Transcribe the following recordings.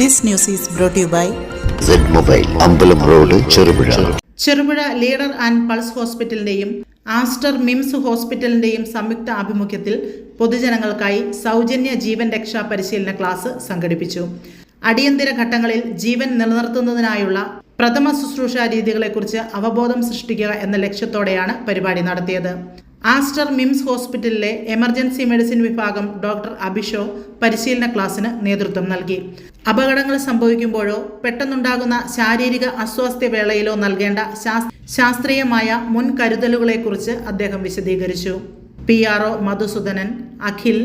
This news is brought to you by Z mobile Ambalam road Cherupuzha Cherupuzha leader and pulse ഹോസ്പിറ്റലിന്റെയും Aster MIMS ഹോസ്പിറ്റലിന്റെയും സംയുക്ത ആഭിമുഖ്യത്തിൽ പൊതുജനങ്ങൾക്കായി സൗജന്യ ജീവൻ രക്ഷാ പരിശീലന ക്ലാസ് സംഘടിപ്പിച്ചു. അടിയന്തര ഘട്ടങ്ങളിൽ ജീവൻ നിലനിർത്തുന്നതിനായുള്ള പ്രഥമ ശുശ്രൂഷ രീതികളെക്കുറിച്ച് അവബോധം സൃഷ്ടിക്കുക എന്ന ലക്ഷ്യത്തോടെയാണ് പരിപാടി നടത്തിയത്. ആസ്റ്റർ മിംസ് ഹോസ്പിറ്റലിലെ എമർജൻസി മെഡിസിൻ വിഭാഗം ഡോക്ടർ അഭിഷോ പരിശീലന ക്ലാസ്സിന് നേതൃത്വം നൽകി. അപകടങ്ങൾ സംഭവിക്കുമ്പോഴോ പെട്ടെന്നുണ്ടാകുന്ന ശാരീരിക അസ്വാസ്ഥ്യവേളയിലോ നൽകേണ്ട ശാസ്- ശാസ്ത്രീയമായ മുൻകരുതലുകളെക്കുറിച്ച് അദ്ദേഹം വിശദീകരിച്ചു. P R O Madhusoodanan Akhil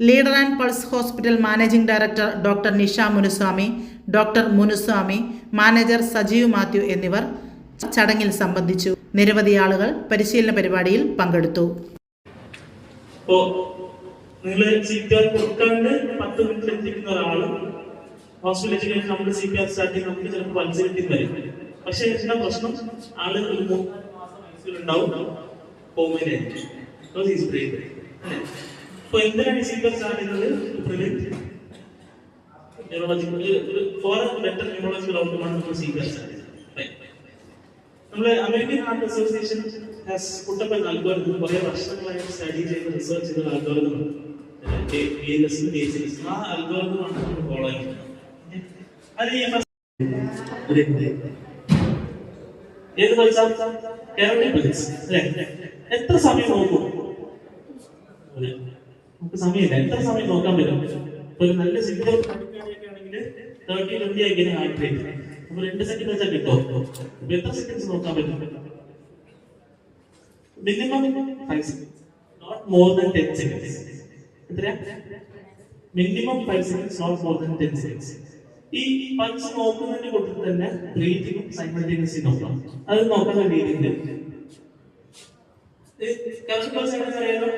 leader and pulse hospital managing director doctor Nisha Munuswamy doctor Munuswamy manager Sajeev Mathew എന്നിവർ ചടങ്ങിൽ സംബന്ധിച്ചു നിരവധി ആളുകൾ പരിശീലന പരിപാടിയിൽ പങ്കെടുത്തു. മിനിറ്റ് നമ്മൾ പക്ഷെ എന്താ പ്രശ്നം? ആൾ ഒരു ഉണ്ടാവും അപ്പൊ എന്തിനാണ് സി പി സ്റ്റാർട്ട് ചെയ്തത് ന്യൂറോളജിക്കൽ ഫോർ ബെറ്റർ ന്യൂറോളജിക്കൽ ഔട്ട്കമാണ് നമ്മൾ സി സ്റ്റാർട്ട്. നമ്മൾ American Heart Association has put up an algorithm കുറെ വർഷങ്ങളായി സ്റ്റഡി ചെയ്ത് റിസർച്ച് ചെയ്ത അൽഗോരിതമാണ് എത്ര സമയം നോക്കും. നമുക്ക് സമയമില്ല. എത്ര സമയം നോക്കാൻ പറ്റും? ഒരു നല്ല സിഗ്നൽ ആണെങ്കിൽ തേർട്ടി ട്വന്റി ആയിരിക്കും ഹാർട്ട് അപ്പൊ രണ്ട് സെക്കൻഡ് വെച്ചാൽ കിട്ടോ അപ്പൊ എത്ര സെക്കൻഡ്സ് നോക്കാൻ പറ്റും? Minimum five seconds not more than ten seconds എത്രയാ? Minimum five seconds not more than ten seconds ഈ പൾസ് നോക്കുന്നതിന് കൂട്ടത്തിൽ തന്നെ ബ്രീത്തിങ്ങും സൈമൾട്ടേനിയസ്ലി നോക്കണം അത് എങ്ങനെ അറിയാലോ?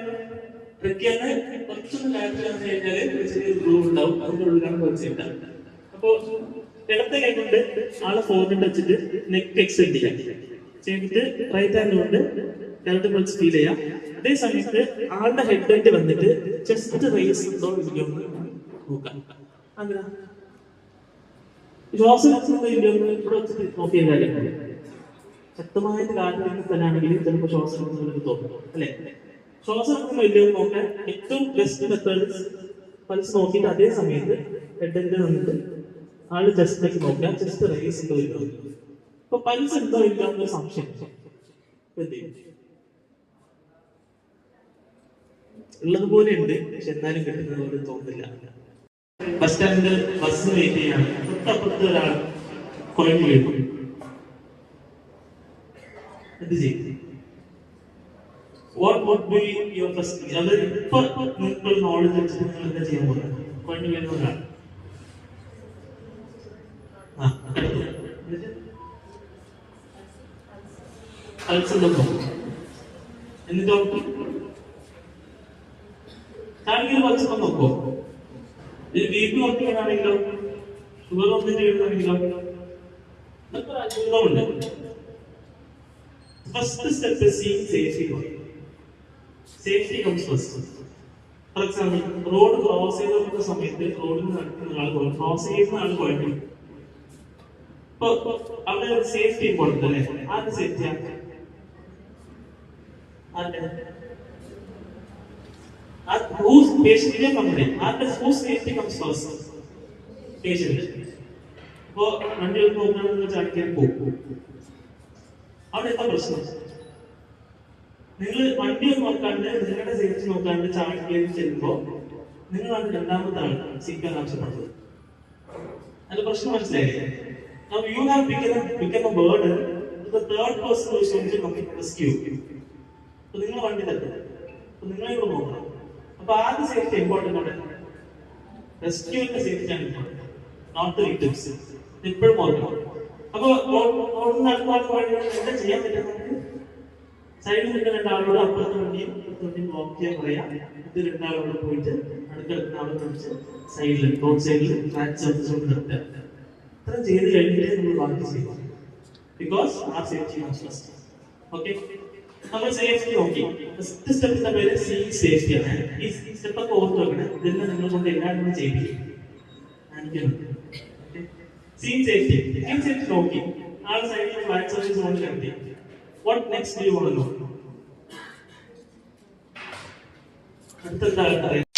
ട്രിക്കിയാണ്. കുറച്ചൊന്ന് ലാറ്ററൽ ആണെന്ന് കഴിഞ്ഞാൽ ഒരു ചെറിയൊരു ഗ്രൂവ് ഉണ്ടാവും. അതിന്റെ ഉള്ളിലാണ് കുറച്ച് അപ്പോ ഇടത്തെ കൈ കൊണ്ട് ആളെ ഫോർവേഡ് വെച്ചിട്ട് നെക്ക് എക്സ്റ്റെൻഡ് ചെയ്യാം. ചെയ്തിട്ട് റൈറ്റ് ഹാൻഡ് കൊണ്ട് കറക്റ്റ് പൾസ് ഫീൽ ചെയ്യാം. അതേ സമയത്ത് ആളുടെ ഹെഡ് എൻഡ് വന്നിട്ട് ചെസ്റ്റ് റൈസ് ഉണ്ടോ ഇല്ലയോ എന്ന് നോക്കാം. അങ്ങനെ ശ്വാസം ഇല്ലയോ എന്ന് ഇവിടെ വെച്ചിട്ട് നോക്കിയ കാര്യമാണ് ശക്തമായിട്ട് കാറ്റുന്ന സ്ഥലമാണെങ്കിൽ ചിലപ്പോൾ ശ്വാസം തോന്നും അല്ലെ? ശ്വാസം ഇല്ലയോ നോക്കാൻ ഏറ്റവും ബെസ്റ്റ് മെത്തേഡ് പൾസ് നോക്കിയിട്ട് അതേ സമയത്ത് ഹെഡ് വന്നിട്ട് ആൾ ചെസ്റ്റിലേക്ക് നോക്കുക ചെസ്റ്റ് റേസ് ഉണ്ടോ ഇല്ല അപ്പൊ പൾസ് ഉണ്ടോ ഇല്ല എന്നൊരു സംശയം. എന്ത്? ഉള്ളത് പോലെ ഉണ്ട് പക്ഷെ എന്നാലും കിട്ടുന്നത് പോലെ തോന്നില്ല ബസ് സ്റ്റാൻഡിൽ ബസ് വെയിറ്റ് ചെയ്യാണ്. തൊട്ടപ്പുറത്ത് ഒരാൾ കുഴഞ്ഞു വീട്ടു എന്ത് ചെയ്യും? ബി യുവർ ഫസ്റ്റ് ഇപ്പൊ നിങ്ങൾ നോളജ് വെച്ചിട്ട് നിങ്ങൾ എന്താ ചെയ്യാൻ പോകുന്നത്? കുഴഞ്ഞു വീണ ഒരാൾ. എന്നിട്ട്? താങ്കൾ പൾസ് നോക്കോ. ഇത് ബി പി വീണാണെങ്കിലോ ഷുഗർ വന്നിട്ട് വീണാണെങ്കിലോ ഇതൊക്കെ അത്ഭുതമുണ്ട് first step safety safety comes first for example road cross ചെയ്ത് നോക്കുന്ന സമയത്ത് റോഡിൽ നടക്കുന്ന ആൾ ക്രോസ് ചെയ്യുന്ന ആൾ കുഴപ്പം ഇപ്പൊ അവിടെ ഒരു സേഫ്റ്റി ഇമ്പോർട്ടന്റ് അല്ലേ? സേഫ്റ്റി whose patient ഇതേ പറഞ്ഞേ ആരുടെ whose safety comes first? patient. ഇപ്പോ വണ്ടി വെച്ചാൽ അടിക്കാൻ പോകും. അവിടെ എന്താ നിങ്ങൾ വണ്ടി നോക്കാണ്ട് നിങ്ങളുടെ സേഫ്റ്റി നോക്കാണ്ട് ചാടിക്കേറി ചെല്ലുമ്പോ നിങ്ങളാണ് രണ്ടാമത്തെ ആൾ സീക്കാൻ ആവശ്യപ്പെടുന്നത് അതിന്റെ പ്രശ്നം മനസ്സിലായില്ലേ? Now you have become, become a burden to the third person who is going to come to rescue. അപ്പൊ നിങ്ങൾ വണ്ടി തരുന്നത് അപ്പൊ നിങ്ങളെ ഇവിടെ നോക്കണം. അപ്പൊ ആദ്യ സേഫ്റ്റി ഇമ്പോർട്ടന്റ് ആണ്. റെസ്ക്യൂവിന്റെ സേഫ്റ്റി ആണ് ഇമ്പോർട്ടന്റ് നോട്ട് വിക്ടിംസ് ഇപ്പോഴും ഓർക്കണം. അപ്പൊ ഓടുന്ന അടുത്ത വഴി എന്താ ചെയ്യാൻ പറ്റുന്നത്? സൈഡിൽ നിൽക്കുന്ന രണ്ടാളോട് അപ്പുറത്ത് വണ്ടിയും ഇപ്പുറത്തെ വണ്ടിയും ബ്ലോക്ക് ചെയ്യാൻ പറയാം. ഇത് രണ്ടാളോട് പോയിട്ട് അടുത്തടുത്ത ആളെ പിടിച്ച് സൈഡിൽ റോഡ് സൈഡിൽ ട്രാക്ക് സർവീസ് നിർത്തുക. ഇത്ര ചെയ്ത് കഴിഞ്ഞിട്ടേ നമ്മൾ ബാക്കി ചെയ്യും. ബിക്കോസ് ആ സേഫ്റ്റി ഫസ്റ്റ് ഓക്കെ നമ്മൾ സേഫ്റ്റി നോക്കി. ഫസ്റ്റ് സ്റ്റെപ്പിന്റെ പേര് സീ സേഫ്റ്റി ആണ്. ഈ സ്റ്റെപ്പ് ഒക്കെ ഓർത്ത് വെക്കണം. ഇതെല്ലാം നിങ്ങൾ കൊണ്ട് എല്ലാവരും ചെയ്യിപ്പിക്കും. കാണിക്കുന്നു. സീൻ സേഫ്റ്റി സീൻ സേഫ്റ്റി നോക്കി. ആൾ സൈഡിൽ ഫ്ലാറ്റ് സർവീസ് കൊണ്ട് കണ്ടി what next do won't know അടുത്തെന്താ അറിയാം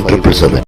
triple seven